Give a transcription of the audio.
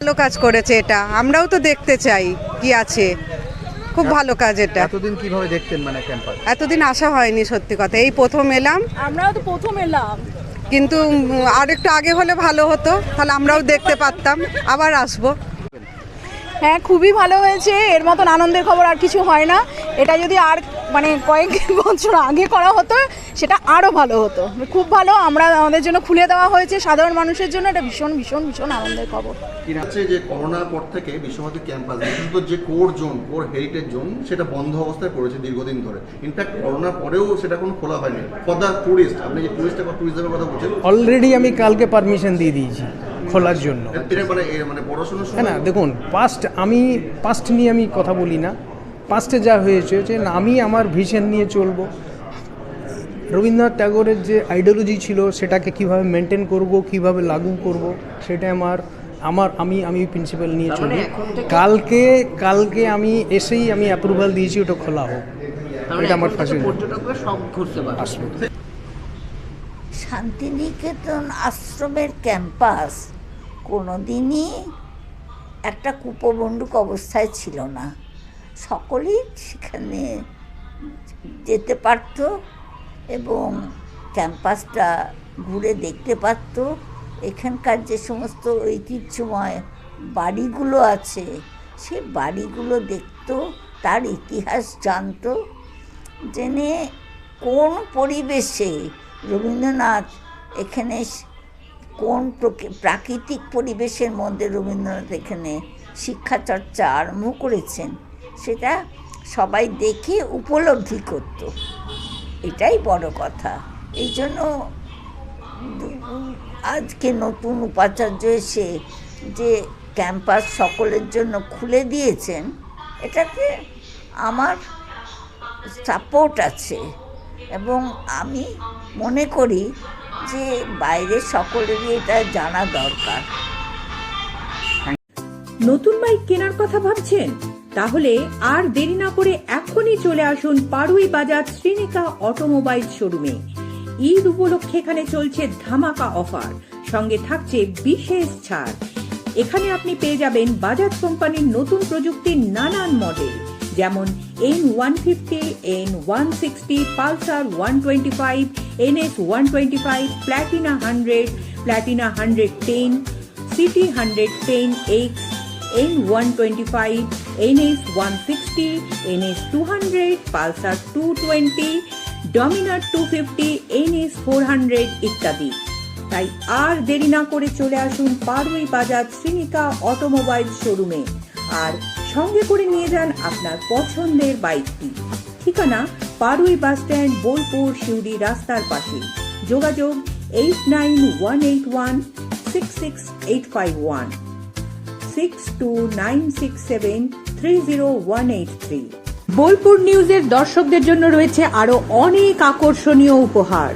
ভালো কাজ করেছে এটা। আমরাও তো দেখতে চাই কি আছে। খুব ভালো কাজ এটা। এতদিন কীভাবে দেখতেন মানে ক্যাম্পাস এতদিন আসা হয়নি সত্যি কথা। এই প্রথম এলাম। আমরাও তো প্রথম এলাম। কিন্তু আর একটু আগে হলে ভালো হতো। তাহলে আমরাও দেখতে পারতাম। আবার আসব। হ্যাঁ খুবই ভালো হয়েছে। এর মতন আনন্দের খবর আর কিছু হয় না। এটা যদি আর মানে কয়েক বছর আগে করা হতো সেটা আরও ভালো হতো। খুব ভালো আমরা আমাদের জন্য খুলে দেওয়া হয়েছে সাধারণ মানুষের জন্য এটা ভীষণ ভীষণ ভীষণ আনন্দের খবর। হচ্ছে যে করোনার পর থেকে বিশ্বভারতী ক্যাম্পাস বিশেষত যে core zone core heritage zone সেটা বন্ধ অবস্থায় পড়েছে দীর্ঘদিন ধরে। ইনফ্যাক্ট করোনার পরেও সেটা কোনো খোলা হয়নি। ফর দ্য টুরিস্ট আপনি যে টুরিস্ট বা টুরিজমের কথা বলছেন। অলরেডি আমি কালকে পারমিশন দিয়ে দিয়েছি খোলার জন্য। মানে মানে না দেখুন পাস্ট আমি পাস্ট নিয়ে আমি কথা বলি না। পাস্টে যা হয়েছে যে আমি আমার ভিশন নিয়ে চলবো। রবীন্দ্রনাথ ট্যাগোরের যে আইডিওলজি ছিল সেটাকে কীভাবে মেনটেন করব কীভাবে লাগু করব সেটা আমার আমার আমি আমি প্রিন্সিপাল নিয়ে চলি কালকে কালকে আমি এসেই আমি অ্যাপ্রুভাল দিয়েছি ওটা খোলা হোক। এটা আমার ফাঁসি আসবে। শান্তিনিকেতন আশ্রমের ক্যাম্পাস কোনোদিনই একটা কুপবন্দুক অবস্থায় ছিল না। সকলেই সেখানে যেতে পারত এবং ক্যাম্পাসটা ঘুরে দেখতে পারত। এখানকার যে সমস্ত ঐতিহ্যময় বাড়িগুলো আছে, সে বাড়িগুলো দেখতো, তার ইতিহাস জানতো। জেনে কোন পরিবেশে রবীন্দ্রনাথ এখানে কোন প্রকি- প্রাকৃতিক পরিবেশের মধ্যে রবীন্দ্রনাথ এখানে শিক্ষা চর্চা আরম্ভ করেছেন সেটা সবাই দেখে উপলব্ধি করত। এটাই বড় কথা। এই জন্য আজকে নতুন উপাচার্য এসে যে ক্যাম্পাস সকলের জন্য খুলে দিয়েছেন এটাতে আমার সাপোর্ট আছে। এবং আমি মনে করি যে বাইরে সকলেরই এটা জানা দরকার। নতুন বাইক কেনার কথা ভাবছেন? তাহলে আর দেরি না করে এখনই চলে আসুন পাড়ুই বাজার শ্রীনিকা অটোমোবাইল শোরুমে। ঈদ উপলক্ষে এখানে চলছে ধামাকা অফার, সঙ্গে থাকছে বিশেষ ছাড়। এখানে আপনি পেয়ে যাবেন বাজাজ কোম্পানির নতুন প্রযুক্তির নানান মডেল, যেমন N one fifty N one sixty Pulsar one twenty five NS one twenty five Platina hundred Platina hundred ten, CT hundred ten X N one twenty five NS one sixty NS two hundred Pulsar two fifty NS four hundred ইত্যাদি। তাই আর দেরি না করে চলে আসুন পারুই বাজার Shrinika automobile শোরুমে। আর সঙ্গে করে নিয়ে যান আপনার পছন্দের বাইকটি। ঠিকানা পারুই বাস স্ট্যান্ড, বোলপুর শিউড়ি রাস্তার পাশে। যোগাযোগ eight nine one eight one six six eight five one six two nine six seven Bolpur নিউজের দর্শকদের জন্য রয়েছে আরও অনেক আকর্ষণীয় উপহার।